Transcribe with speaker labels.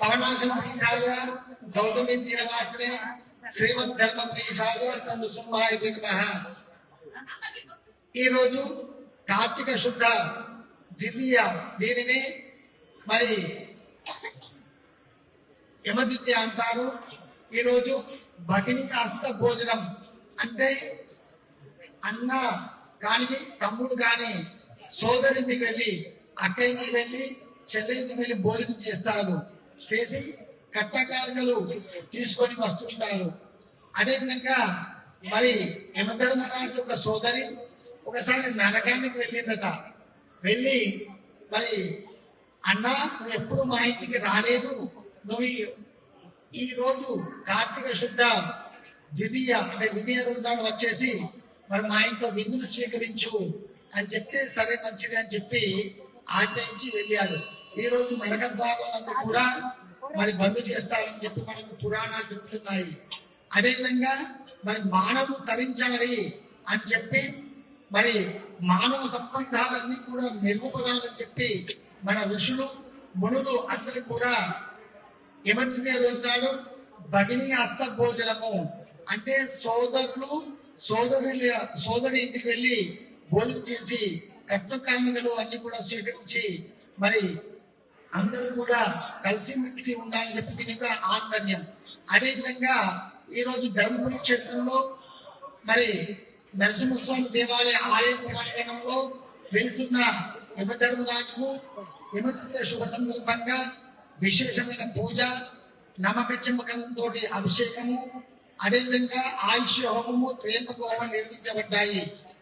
Speaker 1: పద్మాసన పీఠాయ గౌతమి తీరవాసనే శ్రీమద్ ధర్మపురి సాధువాసం నృసింహాయ నమః. ఈరోజు కార్తీక శుద్ధ ద్వితీయ దీనిని మరి యమద్వితీయ అంటారు. ఈరోజు భగిని హస్త భోజనం అంటే అన్న కాని తమ్ముడు కాని సోదరికి వెళ్ళి అక్క ఇంటికి వెళ్ళి చెల్లె వెళ్ళి భోజనం చేస్తారు. చేసి కట్టకాలికలు తీసుకొని వస్తుంటారు. అదేవిధంగా మరి యమధర్మరాజు ఒక సోదరి ఒకసారి నరకానికి వెళ్ళిందట. వెళ్ళి మరి అన్న నువ్వు ఎప్పుడు మా ఇంటికి రాలేదు. నువ్వు ఈ- రోజు కార్తీక శుద్ధ ద్వితీయ అంటే విధియ రోజు నాడు వచ్చేసి మరి మా ఇంట్లో విందును స్వీకరించు అని చెప్తే సరే మంచిది అని చెప్పి ఆచరించి వెళ్ళాడు ఈ రోజు నరక కూడా మరి బంద్ చేస్తారని చెప్పి మనకు పురాణాలు చెప్తున్నాయి. అదేవిధంగా మరి మానవులు తరించాలి అని చెప్పి మరి మానవ సంబంధాలన్నీ కూడా మెరుగుపడాలని చెప్పి మన ఋషులు మునులు అందరూ కూడా యమద్వితీయ రోజు నాడు? భగిని హస్త భోజనము అంటే సోదరులు సోదరుల సోదరి ఇంటికి వెళ్ళి భోజనం చేసి కట్న కానుకలు అన్ని కూడా స్వీకరించి మరి అందరూ కూడా కలిసిమెలిసి ఉండాలని చెప్పి దీని యొక్క ఆంతర్యం అదేవిధంగా ఈరోజు ధర్మపురి క్షేత్రంలో మరి నరసింహస్వామి దేవాలయ ఆలయ ప్రాంగణంలో వెలుసున్న యమధర్మరాజుకు యమతృతీయ శుభ సందర్భంగా విశేషమైన పూజ నమక చెమ్మకంతో అభిషేకము అదేవిధంగా ఆయుష్ హోమము త్రేంపక హోమం నిర్మించబడ్డాయి